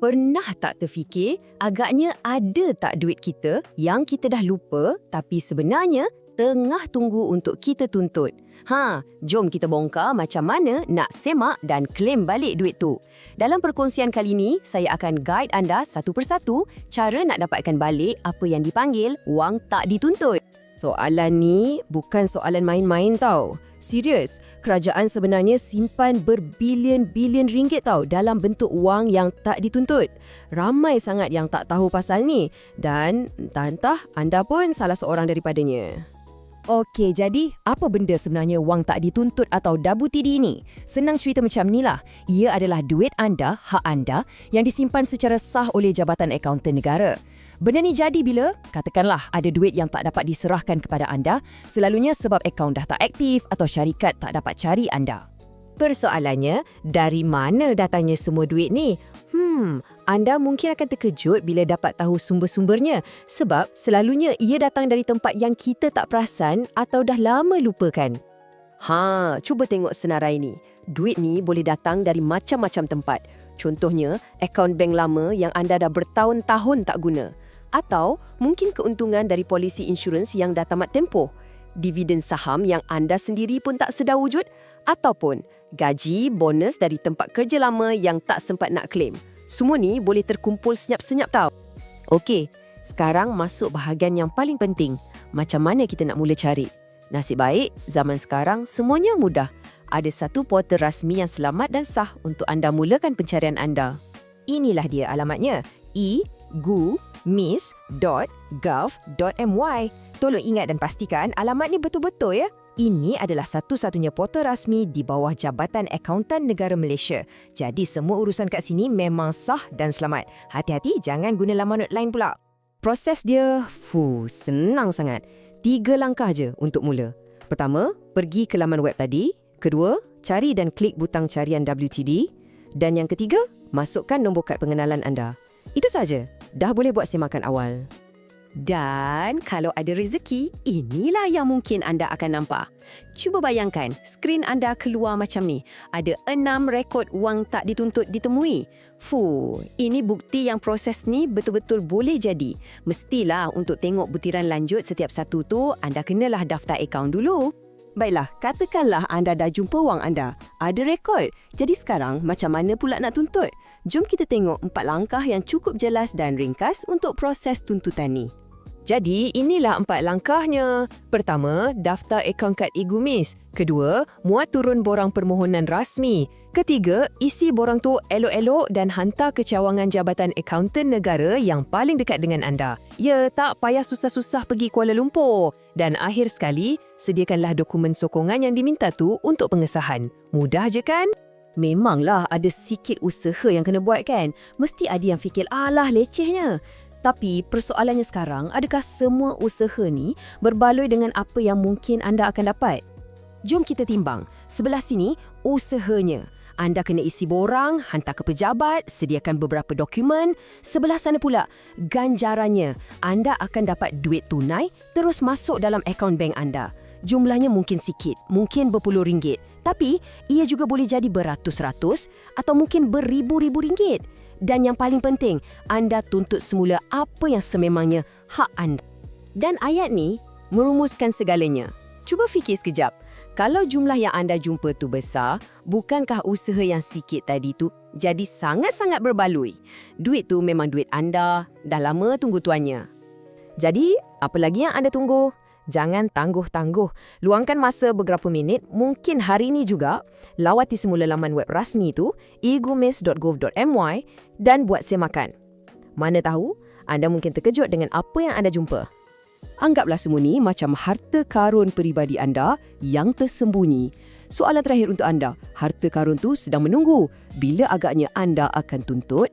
Pernah tak terfikir agaknya ada tak duit kita yang kita dah lupa tapi sebenarnya tengah tunggu untuk kita tuntut? Ha, jom kita bongkar macam mana nak semak dan klaim balik duit tu. Dalam perkongsian kali ini, saya akan guide anda satu persatu cara nak dapatkan balik apa yang dipanggil wang tak dituntut. Soalan ni bukan soalan main-main tau. Serius, kerajaan sebenarnya simpan berbilion-bilion ringgit tau dalam bentuk wang yang tak dituntut. Ramai sangat yang tak tahu pasal ni dan entah-entah anda pun salah seorang daripadanya. Okey, jadi apa benda sebenarnya wang tak dituntut atau WTD ini? Senang cerita macam ni lah. Ia adalah duit anda, hak anda yang disimpan secara sah oleh Jabatan Akauntan Negara. Benda ni jadi bila, katakanlah ada duit yang tak dapat diserahkan kepada anda, selalunya sebab akaun dah tak aktif atau syarikat tak dapat cari anda. Persoalannya, dari mana datangnya semua duit ni? Hmm, anda mungkin akan terkejut bila dapat tahu sumber-sumbernya sebab selalunya ia datang dari tempat yang kita tak perasan atau dah lama lupakan. Ha, cuba tengok senarai ni. Duit ni boleh datang dari macam-macam tempat. Contohnya, akaun bank lama yang anda dah bertahun-tahun tak guna. Atau mungkin keuntungan dari polisi insurans yang dah tamat tempoh, dividen saham yang anda sendiri pun tak sedar wujud, ataupun gaji, bonus dari tempat kerja lama yang tak sempat nak claim. Semua ni boleh terkumpul senyap-senyap tau. Okey, sekarang masuk bahagian yang paling penting. Macam mana kita nak mula cari? Nasib baik, zaman sekarang semuanya mudah. Ada satu portal rasmi yang selamat dan sah untuk anda mulakan pencarian anda. Inilah dia alamatnya. E miss.gov.my. Tolong ingat dan pastikan alamat ni betul-betul ya. Ini adalah satu-satunya portal rasmi di bawah Jabatan Akauntan Negara Malaysia. Jadi semua urusan kat sini memang sah dan selamat. Hati-hati jangan guna laman lain pula. Proses dia, fu, senang sangat. Tiga langkah je untuk mula. Pertama, pergi ke laman web tadi. Kedua, cari dan klik butang carian WTD. Dan yang ketiga, masukkan nombor kad pengenalan anda. Itu saja. Dah boleh buat semakan awal. Dan kalau ada rezeki, inilah yang mungkin anda akan nampak. Cuba bayangkan, skrin anda keluar macam ni. Ada enam rekod wang tak dituntut ditemui. Fuh, ini bukti yang proses ni betul-betul boleh jadi. Mestilah untuk tengok butiran lanjut setiap satu tu, anda kenalah daftar akaun dulu. Baiklah, katakanlah anda dah jumpa wang anda. Ada rekod. Jadi sekarang, macam mana pula nak tuntut? Jom kita tengok empat langkah yang cukup jelas dan ringkas untuk proses tuntutan ni. Jadi, inilah empat langkahnya. Pertama, daftar akaun kad Igumis. Kedua, muat turun borang permohonan rasmi. Ketiga, isi borang tu elok-elok dan hantar ke cawangan Jabatan Akauntan Negara yang paling dekat dengan anda. Ya, tak payah susah-susah pergi Kuala Lumpur. Dan akhir sekali, sediakanlah dokumen sokongan yang diminta tu untuk pengesahan. Mudah je kan? Memanglah ada sikit usaha yang kena buat kan? Mesti ada yang fikir, alah lecehnya. Tapi persoalannya sekarang, adakah semua usaha ni berbaloi dengan apa yang mungkin anda akan dapat? Jom kita timbang. Sebelah sini, usahanya. Anda kena isi borang, hantar ke pejabat, sediakan beberapa dokumen. Sebelah sana pula, ganjarannya. Anda akan dapat duit tunai terus masuk dalam akaun bank anda. Jumlahnya mungkin sikit, mungkin berpuluh ringgit. Tapi, ia juga boleh jadi beratus-ratus atau mungkin beribu-ribu ringgit. Dan yang paling penting, anda tuntut semula apa yang sememangnya hak anda. Dan ayat ni merumuskan segalanya. Cuba fikir sekejap. Kalau jumlah yang anda jumpa tu besar, bukankah usaha yang sikit tadi tu jadi sangat-sangat berbaloi? Duit tu memang duit anda, dah lama tunggu tuannya. Jadi, apa lagi yang anda tunggu? Jangan tangguh-tangguh. Luangkan masa beberapa minit, mungkin hari ini juga, lawati semula laman web rasmi itu, egumis.gov.my dan buat semakan. Mana tahu, anda mungkin terkejut dengan apa yang anda jumpa. Anggaplah semua ni macam harta karun peribadi anda yang tersembunyi. Soalan terakhir untuk anda, harta karun tu sedang menunggu. Bila agaknya anda akan tuntut?